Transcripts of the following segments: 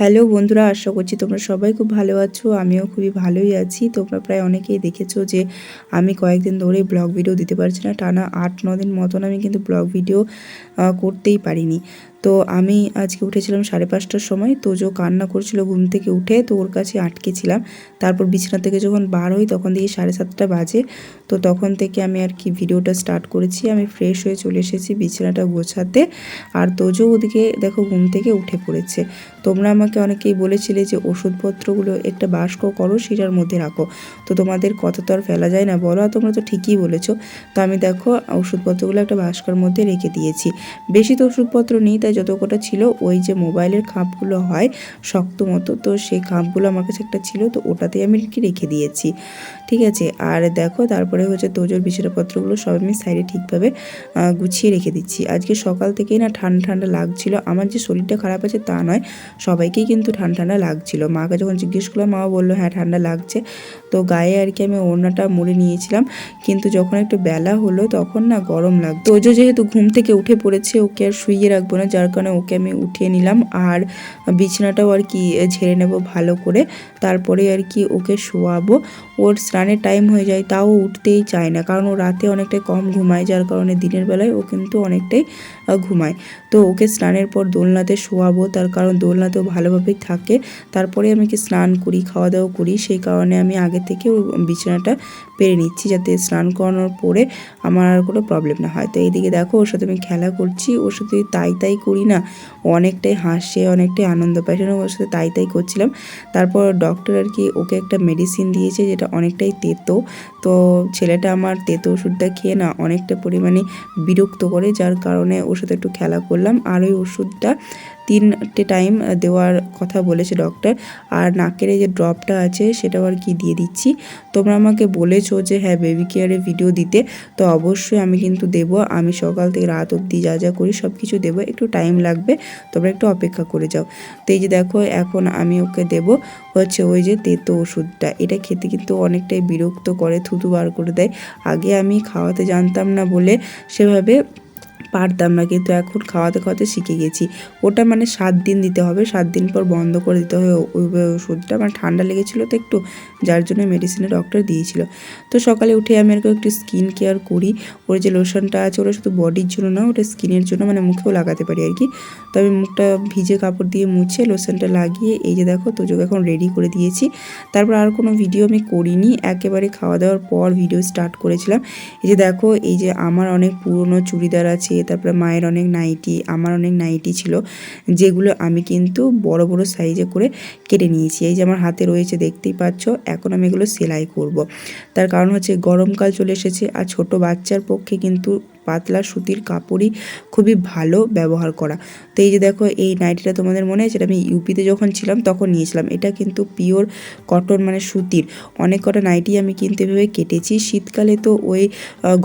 Hello বন্ধুরা, আশা করছি তোমরা সবাই খুব ভালো আছো, আমিও খুবই ভালোই আছি। তোমরা প্রায় অনেকেই দেখেছ যে আমি কয়েকদিন ধরে ব্লগ ভিডিও দিতে পারছি না, টানা আট, ন দিন মতন আমি কিন্তু ব্লগ ভিডিও করতেই পারিনি। তো আমি আজকে উঠেছিলাম সাড়ে পাঁচটার সময়, তো যে কান্না করছিল ঘুম থেকে উঠে, তো ওর কাছে আটকেছিলাম তারপর বিছানা থেকে যখন বার হই, তখন দেখি সাড়ে সাতটা বাজে, তো তখন থেকে আমি আর কি ভিডিওটা স্টার্ট করেছি। আমি ফ্রেশ হয়ে চলে এসেছি বিছানাটা গোছাতে, আর তোজো ওদিকে দেখো ঘুম থেকে উঠে পড়েছে। তোমরা আমাকে অনেকেই বলেছিলে যে ওষুধপত্রগুলো একটা বাস্ক করো, সেটার মধ্যে রাখো। তো তোমাদের কথা তো আর ফেলা যায় না, বলো তোমরা তো ঠিকই বলেছ। তো আমি দেখো, ওষুধপত্রগুলো একটা বাস্কার মধ্যে রেখে দিয়েছি। বেশি তো ওষুধপত্র নেই, তাই যত কটা ছিল ওই যে মোবাইলের খাপগুলো হয় শক্ত মতো, তো সেই খাপগুলো আমার কাছে একটা ছিল, তো ওটাতেই আমি কি রেখে দিয়েছি। ঠিক আছে, আর দেখো, তারপরে হচ্ছে তোজোর বিছানাপত্রগুলো সব আমি সাইডে ঠিকভাবে গুছিয়ে রেখে দিচ্ছি। আজকে সকাল থেকেই না ঠান্ডা ঠান্ডা লাগছিল। আমার যে শরীরটা খারাপ আছে তা নয় সবাইকেই কিন্তু ঠান্ডা ঠান্ডা লাগছিল। মাকে যখন জিজ্ঞেস করলাম মা বলল হ্যাঁ ঠান্ডা লাগছে। তো গায়ে আর কি আমি ওড়নাটা মুড়ে নিয়েছিলাম। কিন্তু যখন একটু বেলা হলো, তখন না গরম লাগতো তোজো যেহেতু ঘুম থেকে উঠে পড়েছে, ওকে আর শুইয়ে রাখব না, যার কারণে ওকে আমি উঠিয়ে নিলাম। আর বিছানাটাও আর কি ঝেড়ে নেব ভালো করে। তারপরে আর কি ওকে শোয়াবো। ওর স্নানের টাইম হয়ে যায়, তাও উঠতেই চায় না। কারণ ও রাতে অনেকটাই কম ঘুমায়, যার কারণে দিনের বেলায় ও কিন্তু অনেকটাই ঘুমায়। তো ওকে স্নানের পর দোলনাতে শোয়াবো, তার কারণ দোলনাতেও ভালোভাবেই থাকে। তারপরে আমি কি স্নান করি খাওয়া দাওয়া করি, সেই কারণে আমি আগে থেকে বিছানাটা পেরে নিচ্ছি যাতে স্নান করানোর পরে আমার আর কোনো প্রবলেম না হয়। তো এইদিকে দেখো, ওর সাথে আমি খেলা করছি, ওর সাথে তাই তাই করি না, অনেকটাই হাসে, অনেকটাই আনন্দ পায়। সেজন্য ওর সাথে তাই তাই করছিলাম। তারপর ডক্টর আর কি ওকে একটা মেডিসিন দিয়েছে যেটা অনেকটাই তেতো। তো ছেলেটা আমার তেতো ওষুধটা খেয়ে না অনেকটা পরিমাণে বিরক্ত করে, যার কারণে ওর সাথে একটু খেলা করলাম। আর ওই ওষুধটা তিনটে টাইম দেওয়ার কথা বলেছে ডক্টর আর নাকের এই যে ড্রপটা আছে সেটাও আর কি দিয়ে দিচ্ছি। তোমরা আমাকে বলেছ যে হ্যাঁ বেবি কেয়ারে ভিডিও দিতে, তো অবশ্যই আমি কিন্তু দেব। আমি সকাল থেকে রাত অবধি যা যা করি সব কিছু দেবো। একটু টাইম লাগবে, তোমরা একটু অপেক্ষা করে যাও। তো এই যে দেখো, এখন আমি ওকে দেব হচ্ছে ওই যে তেতো ওষুধটা। এটা খেতে কিন্তু অনেকটাই বিরক্ত করে, থুতু বার করে দেয়। আগে আমি খাওয়াতে জানতাম না বলে সেভাবে পারতাম না, কিন্তু এখন খাওয়াতে খাওয়াতে শিখে গেছি। ওটা মানে সাত দিন দিতে হবে, সাত দিন পর বন্ধ করে দিতে হবে ওই ওষুধটা মানে ঠান্ডা লেগেছিলো তো একটু, যার জন্য মেডিসিনের ডক্টর দিয়েছিল। তো সকালে উঠে আমি আর একটু স্কিন কেয়ার করি। ওর যে লোশনটা আছে, ওটা শুধু বডির জন্য না ওটা স্কিনের জন্য মানে মুখেও লাগাতে পারি আর কি। তো আমি মুখটা ভিজে কাপড় দিয়ে মুছে লোশনটা লাগিয়ে, এই যে দেখো তোজোকে এখন রেডি করে দিয়েছি। তারপর আর কোনো ভিডিও আমি করিনি। একেবারে খাওয়া দাওয়ার পর ভিডিও স্টার্ট করেছিলাম। এই যে দেখো, এই যে আমার অনেক পুরনো চুড়িদার আছে তারপরে মায়ের অনেক নাইটি, আমার অনেক নাইটি ছিল, যেগুলো আমি কিন্তু বড় বড় সাইজে করে কেটে নিয়েছি এই যে আমার হাতে রয়েছে, দেখতেই পাচ্ছ, এখন আমি এগুলো সেলাই করব। তার কারণ হচ্ছে গরমকাল চলে এসেছে আর ছোট বাচ্চার পক্ষে কিন্তু পাতলা সুতির কাপড়ই খুবই ভালো ব্যবহার করা। তো এই যে দেখো, এই নাইটিটা তোমাদের মনে আছে? এটা আমি ইউপিতে যখন ছিলাম, তখন নিয়েছিলাম। এটা কিন্তু পিওর কটন মানে সুতির। অনেক কটা নাইটি আমি কিন্তু এভাবে কেটেছি। শীতকালে তো ওই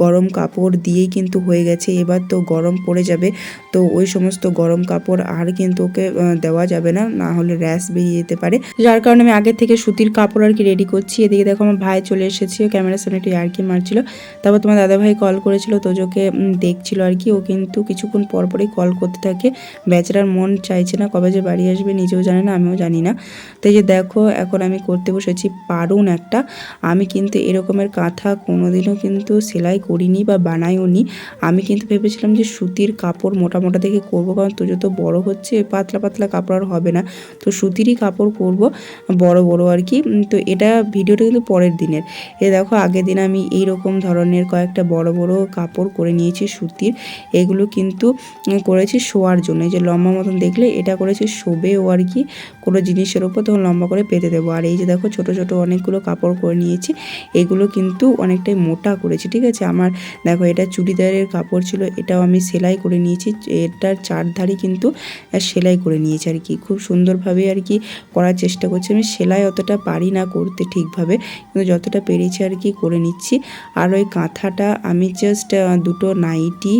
গরম কাপড় দিয়েই কিন্তু হয়ে গেছে। এবার তো গরম পড়ে যাবে। তো ওই সমস্ত গরম কাপড় আর কিন্তু ওকে দেওয়া যাবে না না হলে র্যাশ বেরিয়ে যেতে পারে। যার কারণে আমি আগে থেকে সুতির কাপড় আর কি রেডি করছি। এদিকে দেখো আমার ভাই চলে এসেছে ক্যামেরার সামনে একটু ইয়ার্কি মারছিল। তারপর তোমার দাদাভাই কল করেছিল, তোজোকে দেখছিল আর কি। ও কিন্তু কিছুক্ষণ পর পরই কল করতে থাকে। বেচারার মন চাইছে না, কবে যে বাড়ি আসবে, নিজেও জানে না, আমিও জানি না। তো যে দেখো, এখন আমি করতে বসেছি পারুন একটা। আমি কিন্তু এরকমের কাঁথা কোনোদিনও কিন্তু সেলাই করিনি বা বানাইও নি আমি কিন্তু ভেবেছিলাম যে সুতির কাপড় মোটা মোটা দেখে করব, কারণ তোজো তো বড় হচ্ছে, পাতলা পাতলা কাপড় আর হবে না। তো সুতিরই কাপড় করব বড় বড় আর কি। তো এটা ভিডিওটা কিন্তু পরের দিনের। এ দেখো, আগের দিন আমি এই রকম ধরনের কয়েকটা বড় বড় কাপড় করে নিয়েছি সুতির। এগুলো কিন্তু করেছি শোয়ার জন্য। যে লম্বা মতন দেখলে এটা করেছি শোবেও আর কি, কোনো জিনিসের ওপর তখন লম্বা করে পেতে দেবো। আর এই যে দেখো, ছোট ছোট অনেকগুলো কাপড় করে নিয়েছি। এগুলো কিন্তু অনেকটাই মোটা করেছি, ঠিক আছে? আমার দেখো, এটা চুড়িদারের কাপড় ছিল, এটাও আমি সেলাই করে নিয়েছি। এটার চারধারি কিন্তু সেলাই করে নিয়েছে আর কি। খুব সুন্দরভাবে আর কি করার চেষ্টা করছি। আমি সেলাই অতটা পারি না করতে ঠিকভাবে, কিন্তু যতটা পেরেছি আর কি করে নিচ্ছি। আর ওই কাঁথাটা আমি জাস্ট দুটো নাইটি,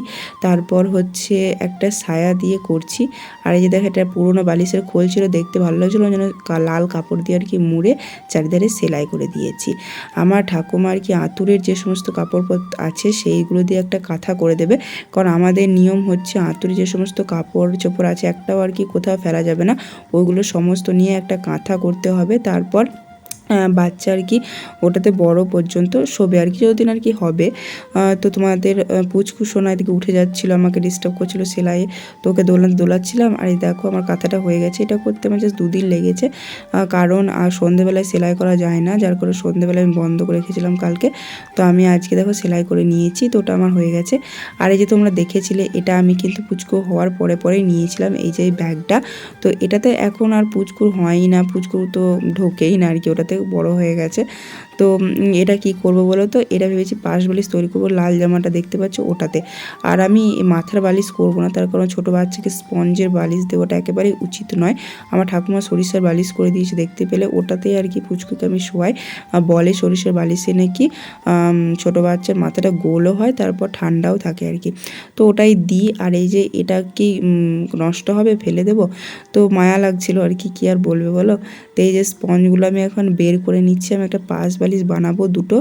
তারপর হচ্ছে একটা সায়া দিয়ে করছি। আর এই যে দেখো এটা পুরোনো বালিশের খোল ছিল, দেখতে ভালো লাগছিল জন্য লাল কাপড় দিয়ে আর কি মুড়ে চারিধারে সেলাই করে দিয়েছি। আমার ঠাকুমা আর কি আঁতুরের যে সমস্ত কাপড় আছে, সেইগুলো দিয়ে একটা কাঁথা করে দেবে। কারণ আমাদের নিয়ম হচ্ছে আঁতুরে যে সমস্ত কাপড় চোপড় আছে একটাও আর কি কোথাও ফেলা যাবে না। ওইগুলো সমস্ত নিয়ে একটা কাঁথা করতে হবে, তারপর বাচ্চা আর কি, ওটাতে বড় পর্যন্ত শোবে। আর কি যতদিন আর কি হবে। তো তোমাদের পুচকু সোনা এদিকে উঠে যাচ্ছিল, আমাকে ডিস্টার্ব করছিল সেলাইয়ে। তো ওকে দোলা, দোলাচ্ছিলাম, আর এই দেখো আমার কাঁথাটা হয়ে গেছে। এটা করতে আমার জাস্ট দুদিন লেগেছে। কারণ আর সন্ধেবেলায় সেলাই করা যায় না, যার করে সন্ধেবেলায় আমি বন্ধ করে রেখেছিলাম কালকে। তো আমি আজকে দেখো সেলাই করে নিয়েছি, তো ওটা আমার হয়ে গেছে। আর এই যে তোমরা দেখেছিলে, এটা আমি কিন্তু পুচকু হওয়ার পরে পরেই নিয়েছিলাম, এই যে ব্যাগটা। তো এটাতে এখন আর পুচকুর হয়ই না পুচকুর তো ঢোকেই না আর কি, ওটাতে বড় হয়ে গেছে। তো এটা কি করব বলো তো? এটা ভেবেছি পাশ বালিশ তৈরি করব, লাল জামাটা দেখতে পাচ্ছ ওটাতে। আর আমি মাথার বালিশ করব না, তার কারণ ছোটো বাচ্চাকে স্পঞ্জের বালিশ দেওয়াটা একেবারেই উচিত নয়। আমার ঠাকুমা সরিষার বালিশ করে দিয়েছে দেখতে পেলে ওটাতেই আর কি পুচকুকে আমি শোয়াই। বলে সরিষার বালিশে নাকি ছোটো বাচ্চার মাথাটা গোলও হয়, তারপর ঠান্ডাও থাকে আর কি। তো ওটাই দিই, আর এই যে এটা কি নষ্ট হবে, ফেলে দেবো? তো মায়া লাগছিল আর কি কি আর বলবে বলো? তো এই যে স্পঞ্জগুলো আমি এখন বের করে নিচ্ছি, আমি একটা পাশ বালিশ বানাবো দুটো।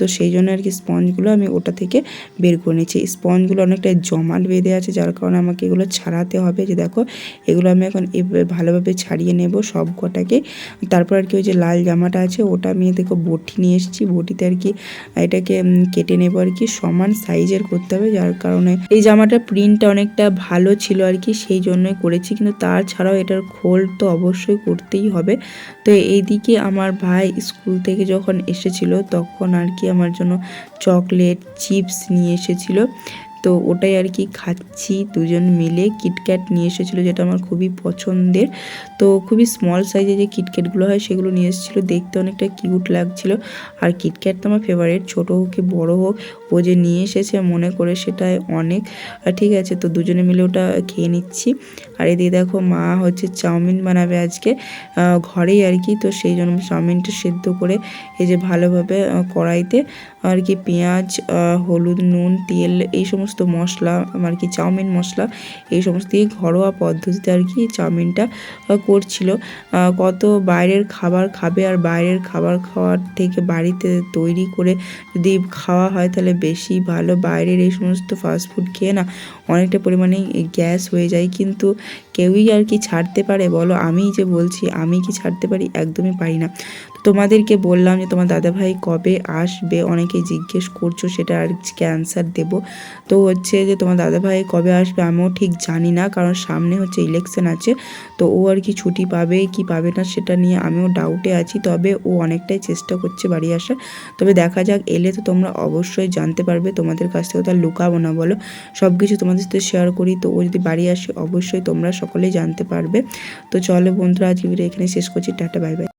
তো সেই জন্য আর কি স্পঞ্জগুলো আমি ওটা থেকে বের করে নিচ্ছি স্পঞ্জগুলো অনেকটা জমাট বেঁধে আছে, যার কারণে আমাকে এগুলো ছাড়াতে হবে। যে দেখো, এগুলো আমি এখন ভালোভাবে ছাড়িয়ে নেব সব কটাকে। তারপর আর কি ওই যে লাল জামাটা আছে, ওটা আমি দেখো বটি নিয়ে এসেছি। বটিতে আর কি এটাকে কেটে নেব আর কি। সমান সাইজের করতে হবে, যার কারণে এই জামাটার প্রিন্টটা অনেকটা ভালো ছিল আর কি, সেই জন্যই করেছি। কিন্তু তাছাড়াও এটার খোল তো অবশ্যই করতেই হবে। তো এইদিকে আমার ভাই স্কুল থেকে যখন এসেছিল তখন আর কি আমার জন্য চকলেট চিপস নিয়ে এসেছিল। তো ওটাই আর কি খাচ্ছি দুজন মিলে। কিটক্যাট নিয়ে এসেছিল যেটা আমার খুবই পছন্দের। তো খুবই স্মল সাইজে যে কিটক্যাটগুলো হয় সেগুলো নিয়ে এসেছিল। দেখতে অনেকটা কিউট লাগছিল। আর কিটক্যাট তো আমার ফেভারিট ছোটো হোক কি বড় হোক, ও যে নিয়ে এসেছে মনে করে সেটাই অনেক। ঠিক আছে, তো দুজনে মিলে ওটা খেয়ে নিচ্ছি। আর এদিকে দেখো মা হচ্ছে চাউমিন বানাবে আজকে। ঘরেই আর কি, তো সেই জন্য চাউমিনটা সেদ্ধ করে এই যে ভালোভাবে কড়াইতে আর কি পেঁয়াজ হলুদ, নুন, তেল, এই সমস্ত মশলা আর কি চাউমিন মশলা, এই সমস্ত ঘরোয়া পদ্ধতিতে আর কি চাউমিনটা করছিল। কত বাইরের খাবার খাবে আর বাইরের খাবার খাওয়ার থেকে বাড়িতে তৈরি করে যদি খাওয়া হয় তাহলে বেশি ভালো। বাইরের এই সমস্ত ফাস্টফুড খেয়ে না অনেকটা পরিমাণে গ্যাস হয়ে যায়। কিন্তু কেউই আর কি ছাড়তে পারে? বলো, আমিই যে বলছি, আমি কি ছাড়তে পারি? একদমই পারি না। তোমাদেরকে বললাম যে, তোমার দাদাভাই কবে আসবে? অনেকে জিজ্ঞেস করছ, সেটা আর ক্যান্সার দেব। তো হচ্ছে যে, তোমার দাদাভাই কবে আসবে আমিও ঠিক জানি না, কারণ সামনে হচ্ছে ইলেকশন আছে। তো ও আর কি ছুটি পাবে, কি পাবে না, সেটা নিয়ে আমিও ডাউটে আছি। তবে ও অনেকটাই চেষ্টা করছে বাড়ি আসার। তবে দেখা যাক, এলে তো তোমরা অবশ্যই জানতে পারবে, তোমাদের কাছ থেকে তো আর লুকাবো না, বলো। সব কিছু তোমাদের সাথে শেয়ার করি। তো ও যদি বাড়ি আসে, অবশ্যই তোমরা সকলেই জানতে পারবে। তো চলো বন্ধুরা আজকে ভিডিও এখানে শেষ করছি। Tata bye bye